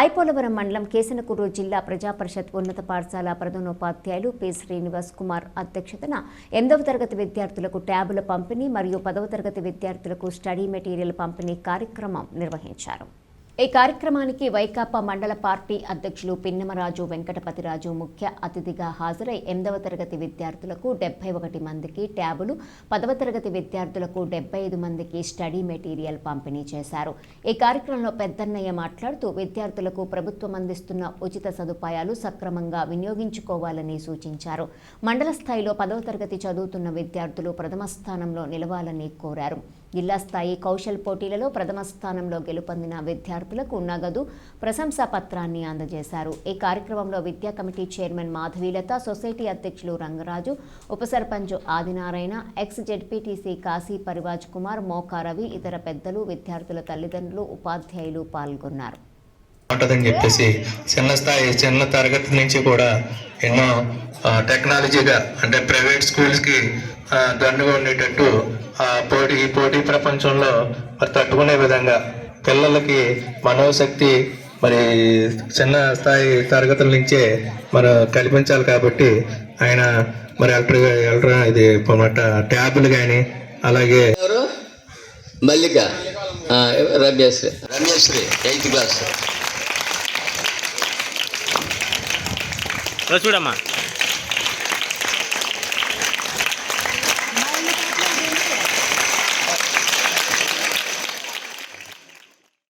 ఐపోలవరం మండలం కేసనకూరు జిల్లా ప్రజాపరిషత్ ఉన్నత పాఠశాల ప్రధానోపాధ్యాయులు పి. శ్రీనివాస్ కుమార్ అధ్యక్షతన ఎనిమిదవ తరగతి విద్యార్థులకు ట్యాబుల పంపిణీ మరియు పదవ తరగతి విద్యార్థులకు స్టడీ మెటీరియల్ పంపిణీ కార్యక్రమం నిర్వహించారు. ఈ కార్యక్రమానికి వైకాపా మండల పార్టీ అధ్యక్షులు పిన్నమరాజు వెంకటపతిరాజు ముఖ్య అతిథిగా హాజరై ఎనిమిదవ తరగతి విద్యార్థులకు డెబ్బై ఒకటి మందికి ట్యాబులు పదవ తరగతి విద్యార్థులకు డెబ్బై ఐదు మందికి స్టడీ మెటీరియల్ పంపిణీ చేశారు. ఈ కార్యక్రమంలో పెద్దన్నయ్య మాట్లాడుతూ విద్యార్థులకు ప్రభుత్వం అందిస్తున్న ఉచిత సదుపాయాలు సక్రమంగా వినియోగించుకోవాలని సూచించారు. మండల స్థాయిలో పదవ తరగతి చదువుతున్న విద్యార్థులు ప్రథమ స్థానంలో నిలవాలని కోరారు. జిల్లా స్థాయి కౌశల్ పోటీలలో ప్రథమ స్థానంలో గెలుపొందిన విద్యార్థులకు నగదు ప్రశంసా పత్రాన్ని అందజేశారు. ఈ కార్యక్రమంలో విద్యా కమిటీ చైర్మన్ మాధవీలత సొసైటీ అధ్యక్షులు రంగరాజు ఉప సర్పంచ్ ఆదినారాయణ ఎక్స్ జెడ్పీటీసీ కాశీ పరివాజ్ కుమార్ మోకా రవి ఇతర పెద్దలు విద్యార్థుల తల్లిదండ్రులు ఉపాధ్యాయులు పాల్గొన్నారు. ఉంటుందని చెప్పేసి చిన్న స్థాయి చిన్న తరగతి నుంచి కూడా ఎన్నో టెక్నాలజీగా అంటే ప్రైవేట్ స్కూల్స్కి దండుగా ఉండేటట్టు ఆ పోటీ ఈ పోటీ ప్రపంచంలో మరి తట్టుకునే విధంగా పిల్లలకి మనోశక్తి మరి చిన్న స్థాయి తరగతుల నుంచే మరి కల్పించాలి కాబట్టి ఆయన మరి ఎలక్ట్రిక్ ఎలక్ట్రా ఇది మాట ట్యాబులు కానీ అలాగే Mallika. Ramyasri. Ramyasri eighth class. చూడమ్మా.